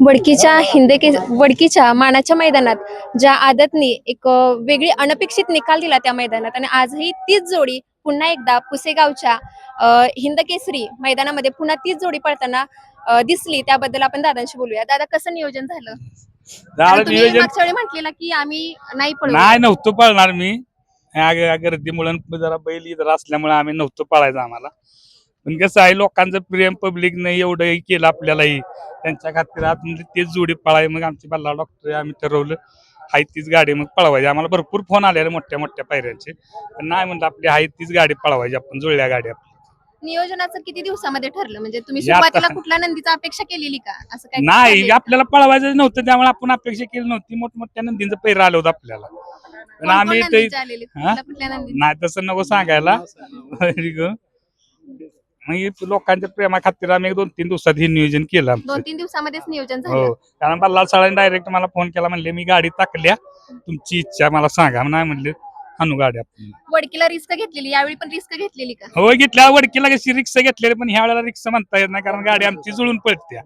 वडकीच्या हिंदके वडकीच्या मानाच्या मैदानात ज्या आदतनी एक वेगळी अनपेक्षित निकाल दिला त्या मैदानात आणि आजही तीच जोडी पुन्हा एकदा पुसेगावच्या अ, हिंदकेसरी मैदानामध्ये पुन्हा तीच जोडी पळताना अ, दिसली त्याबद्दल आपण दादांशी बोलूया. दादा कसं नियोजन झालं? मागच्या वेळी म्हटलेला की आम्ही नाही पळू नाही नव्हतं पळणार मी. गर्दीमुळे जरा बैल इथं असल्यामुळे आम्ही नव्हतं पळायचं आम्हाला. पण कसं आहे लोकांचं प्रेम पब्लिक नाही एवढं हे केलं आपल्यालाही त्यांच्या खातीर आज म्हणजे तेच जोडी पळाय मग आमची बल्ला डॉक्टर आम्ही ठरवलं हाय तीच गाडी मग पळवायची आम्हाला भरपूर फोन आलेले मोठ्या मोठ्या पायऱ्यांचे पण नाही म्हणलं आपली हाय तीच गाडी पळवायची आपण जुळल्या गाडी आपली. नियोजनाचं किती दिवसामध्ये ठरलं म्हणजे तुम्ही आता- सुरुवातीला कुठल्या नंदीचा अपेक्षा केलेली का असं काही नाही ठरलेलं? आपल्याला पळवायचं नव्हतं त्यामुळे आपण अपेक्षा केली नव्हती मोठमोठ्या नंदींचं पैर आलं होतं आपल्याला पण कोण- आम्ही कोण ते नंदीचे आलेले? हा? कुठल्या कुठल्या नंदी नाही तसं नको सांगायला. मग हे लोकांच्या प्रेमा खातीर आम्ही दोन तीन दिवसात हे नियोजन केलं आमचं. दोन तीन दिवसामध्येच नियोजन झालं. हो. कारण बल्लाल साळाने डायरेक्ट मला फोन केला म्हणले मी गाडी टाकल्या तुमची इच्छा मला सांगा नाही म्हणले आणू गाडी आपण. वडकीला रिस्क घेतलेली यावेळी पण रिस्क घेतलेली का? हो घेतल्या. वडकीला कशी रिक्षा घेतलेली पण ह्या वेळेला रिक्षा म्हणता येत नाही कारण गाडी आमची जुळून पळते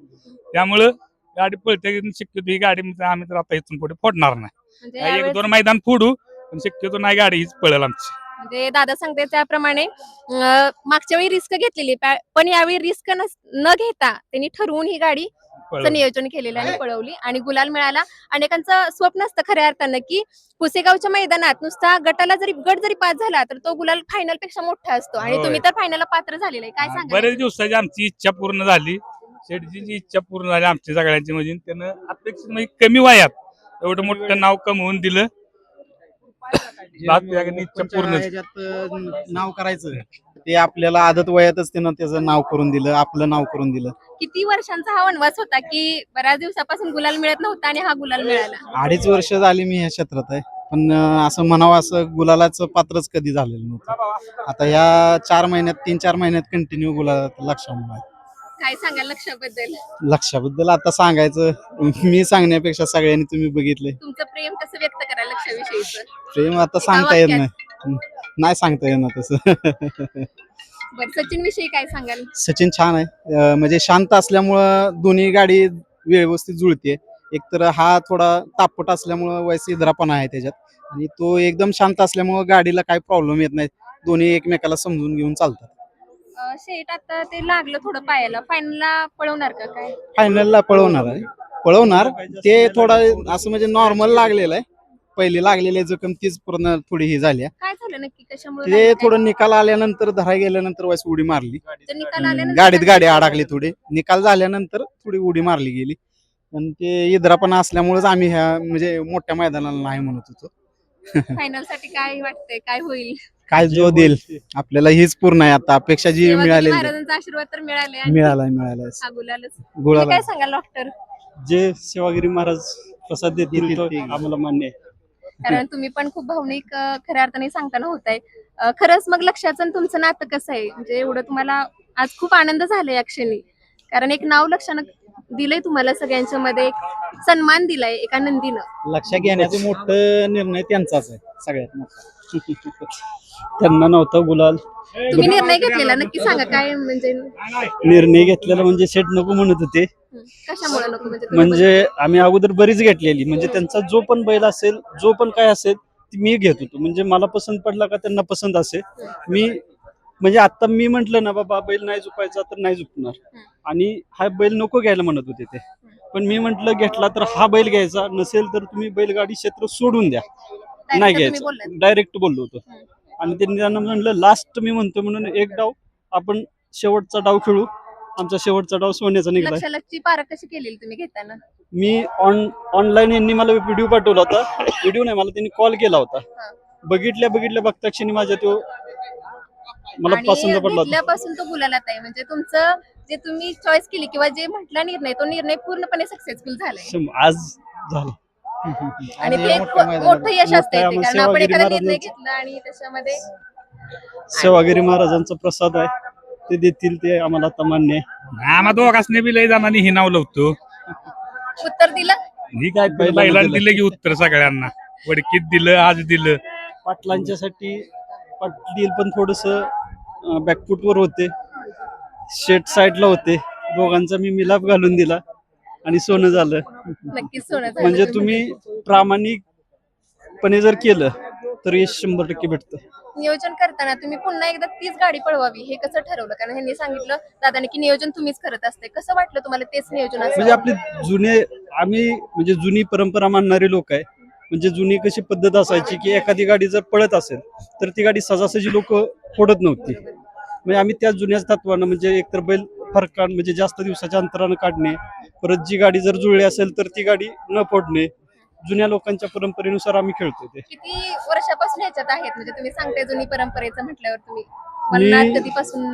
त्यामुळं गाडी पळते शक्यतो ही गाडी म्हणजे आम्ही तर आता इथून पुढे फोडणार नाही. म्हणजे एक यावेळेस- दोन मैदान फोडू पण शक्यतो नाही गाडी हीच पळेल आमची. म्हणजे दादा सांगते त्याप्रमाणे मागच्या वेळी रिस्क घेतलेली पण यावेळी रिस्क न घेता त्यांनी ठरवून ही गाडी. नियोजन केलेलं आणि पळवली आणि गुलाल मिळाला. अनेकांचं स्वप्न असतं खऱ्या अर्थानं की पुसेगावच्या मैदानात नुसता गटाला जरी गट जरी पास झाला तर तो गुलाल फायनलपेक्षा मोठा असतो. आणि. तुम्ही तर फायनलला पात्र झालेला आहे. काय सांगा बरेच दिवसाची आमची इच्छा पूर्ण झाली. जी इच्छा पूर्ण झाली आमची सगळ्यांची म्हणजे त्यानं अपेक्षित म्हणजे कमी वयात एवढं मोठं नाव कमवून दिलं. पूर्ण ह्याच्यात अं, नाव करायचं? ते आपल्याला आदत वयातच त्यानं त्याचं नाव करून दिलं आपलं नाव करून दिलं. किती वर्षांचा हा वनवास होता की बऱ्याच दिवसापासून गुलाल मिळत नव्हता आणि हा गुलाल मिळाला? अडीच वर्ष झाली मी ह्या क्षेत्रात आहे. पण अं, असं म्हणावं असं गुलालाचं पात्रच कधी झालेलं नव्हतं. आता या चार महिन्यात तीन चार महिन्यात कंटिन्यू गुलालात लक्षामुळे आहे. काय सांगाल लक्षाबद्दल? लक्षाबद्दल आता सांगायचं मी सांगण्यापेक्षा सगळ्यांनी तुम्ही बघितलंय. तुमचं प्रेम कसं व्यक्त कराल लक्षाविषयीचं? प्रेम आता सांगता येत नाही. नाही सांगता येणार तसं. बरं सचिन विषयी काय सांगाल? सचिन छान आहे. अं, म्हणजे शांत असल्यामुळं दोन्ही गाडी व्यवस्थित जुळते एकतर हा थोडा तापट असल्यामुळं वैसिद्रापणा आहे त्याच्यात. आणि तो एकदम शांत असल्यामुळं गाडीला काही प्रॉब्लेम येत नाही. दोन्ही एकमेकाला समजून घेऊन चालतात. अं, शेट आता ते लागलं थोडं पायाला. फायनलला पळवणार का काय? फायनलला पळवणार आहे. पळवणार. ते थोडं असं म्हणजे नॉर्मल लागलेलं आहे. पहिले लागलेले जखम तीच पूर्ण थोडी ही झाली आहे. काय झालं नक्की? कशामुळे ते? थोडं निकाल आल्यानंतर धराय गेल्यानंतर वैस उडी मारली. आल्यानंतर गाडीत गाडी? अडकली थोडी. निकाल झाल्यानंतर थोडी उडी मारली गेली. आणि ते इद्रापणा असल्यामुळेच आम्ही ह्या म्हणजे मोठ्या मैदानाला नाही म्हणत होतो. फायनलसाठी काय वाटतंय? काय होईल? काय जो देईल. आपल्याला हीच पूर्ण आहे आता. अपेक्षा जी मिळालेली आहे. महाराजांचा आशीर्वाद तर मिळाले आणि मिळालाय मिळालाय. हा गुलालच. तुम्ही गुळाला काय सांगाल डॉक्टर जे सेवागिरी महाराज प्रसाद देतील ते. आम्हाला मान्य आहे. कारण तुम्ही पण खूप भावनिक अं, खऱ्या अर्थाने सांगताना होताय. अं, खरंच मग लक्षाचं आणि तुमचं नातं कसं आहे? म्हणजे एवढं तुम्हाला आज खूप आनंद झाला या क्षणी. कारण एक नाव लक्षानं दिलंय तुम्हाला सगळ्यांच्या मध्ये एक सन्मान दिलाय एका नंदीनं. लक्षात घेण्याचा मोठं निर्णय त्यांचाच आहे सगळ्यात मोठा. त्यांना नव्हता गुलाल. तुम्ही निर्णय घेतलेला? नक्की सांगा काय म्हणजे? निर्णय घेतलेला म्हणजे शेट नको म्हणत होते. कशामुळे नको म्हणजे तुम्ही म्हणजे आम्ही अगोदर बरीच घेतलेली. म्हणजे त्यांचा जो पण बैल असेल जो पण काय असेल ती मी घेत होतो. म्हणजे मला पसंत पडला का त्यांना पसंत असेल. मी म्हणजे आता मी म्हंटल ना बाबा बैल नाही झुपायचा तर नाही झुपणार. आणि हा बैल नको घ्यायला म्हणत होते ते. पण मी म्हंटल घेतला तर हा बैल घ्यायचा नसेल तर तुम्ही बैलगाडी क्षेत्र सोडून द्या. नाही घ्यायचं. डायरेक्ट बोललो होतो. आणि त्यांनी त्यांना म्हणलं लास्ट मी म्हणतो म्हणून एक डाव आपण शेवटचा डाव खेळू. आमचा शेवटचा डाव सोन्याचा निघाला लक्षालक्षी पारख कशी केलेली तुम्ही घेताना? मी ऑन ऑनलाईन यांनी मला व्हिडिओ पाठवला होता. व्हिडिओ नाही मला त्यांनी कॉल केला होता. बघितल्या बघितल्या बघता क्षणी माझ्या तो मला पसंत पडला तो. आहे म्हणजे तुमचं जे तुम्ही चॉईस केली किंवा जे म्हटला निर्णय तो निर्णय पूर्णपणे सक्सेसफुल झालाय. शं- आज झालं. आणि ते एक मोठं यश असते कारण आपण एखादा निर्णय महाराजांचं- घेतला आणि त्याच्यामध्ये सेवागिरी महाराजांचा प्रसाद आहे. ते देतील ते आम्हाला आता मान्य आहे. आम्हा दोघांनी बी लय जणांनी हे नाव लावतो उत्तर दिलं? ही काय बैलांना दिलं. दिलं की उत्तर सगळ्यांना. वडकीत दिलं आज दिलं. पाटलांच्यासाठी पाटील पण थोडस बॅकफुटवर होते. शेट साईडला होते. दोघांचा मी मिलाप घालून दिला आणि सोनं झालं. नक्कीच सोनं झालं. म्हणजे तुम्ही प्रामाणिकपणे जर केलं तर यश शंभर टक्के भेटतं. नियोजन करताना तुम्ही पुन्हा एकदा तीच गाडी पळवावी हे कसं ठरवलं? कारण ह्यांनी सांगितलं दादाने की नियोजन तुम्हीच करत असते. कसं वाटलं तुम्हाला तेच नियोजन म्हणजे आपले जुने आम्ही म्हणजे जुनी परंपरा मानणारे लोक आहे. म्हणजे जुनी कशी पद्धत असायची की एखादी गाडी जर पळत असेल तर ती गाडी सहजासहजी लोक फोडत नव्हती. म्हणजे आम्ही त्या जुन्याच तत्वानं म्हणजे एकतर बैल फरकान म्हणजे जास्त दिवसाच्या अंतरानं काढणे परत जी गाडी जर जुळली असेल तर ती गाडी न फोडणे जुन्या लोकांच्या परंपरेनुसार आम्ही खेळतो ते. किती वर्षापासून आहेत? म्हणजे तुम्ही सांगताय जुनी परंपरेचं म्हटल्यावर तुम्ही कधीपासून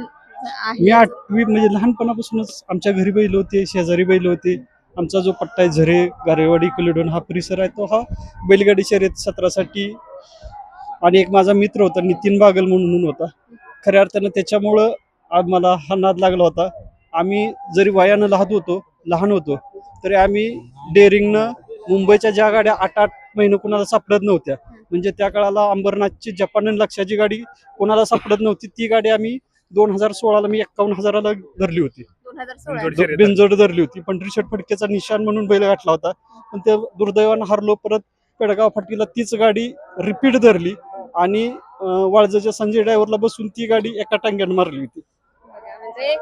मी आठवी म्हणजे लहानपणापासूनच आमच्या घरी बैल होते शेजारी बैल होते. आमचा जो पट्टा आहे झरे गारेवाडी कुलेडोन हा परिसर आहे तो हा बैलगाडी शर्यत सत्रासाठी आणि एक माझा मित्र होता नितीन बागल म्हणून होता. खऱ्या अर्थानं त्याच्यामुळं मला हा नाद लागला होता. आम्ही जरी वयानं लहान होतो लहान होतो तरी आम्ही डेअरिंगनं मुंबईच्या ज्या गाड्या आठ आठ महिने कुणाला सापडत नव्हत्या. म्हणजे त्या काळाला अंबरनाथची जपान लक्षाची गाडी कोणाला सापडत नव्हती ती गाडी आम्ही दोन हजार सोळाला मी एक्कावन्न हजाराला धरली होती. दोन हजार सोळा बिनजोड धरली होती पंढरी शेठ फडकेचा निशाण म्हणून बैल गाठला होता. पण ते दुर्दैवानं हारलो परत पेडगाव फाटीला तीच गाडी रिपीट धरली आणि वाळजाच्या संजय ड्रायव्हरला बसून ती गाडी एका टांग्यानं मारली होती. म्हणजे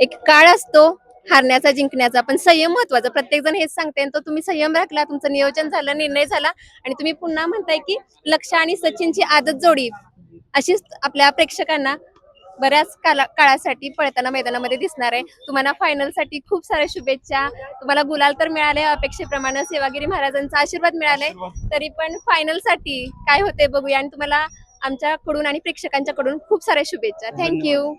एक काळ असतो हारण्याचा जिंकण्याचा पण संयम महत्त्वाचा प्रत्येक जण हेच सांगते आणि तो तुम्ही संयम राखला तुमचं नियोजन झालं निर्णय झाला. आणि तुम्ही पुन्हा म्हणताय की लक्ष आणि सचिनची आदत जोडी. अशीच आपल्या प्रेक्षकांना बऱ्याच काला काळासाठी पळताना मैदानामध्ये दिसणार आहे. तुम्हाला फायनलसाठी खूप साऱ्या शुभेच्छा. तुम्हाला गुलाल तर मिळाले अपेक्षेप्रमाणे सेवागिरी महाराजांचा आशीर्वाद मिळाले. तरी पण फायनलसाठी काय होते बघूया. आणि तुम्हाला आमच्याकडून आणि प्रेक्षकांच्याकडून खूप साऱ्या शुभेच्छा. थँक्यू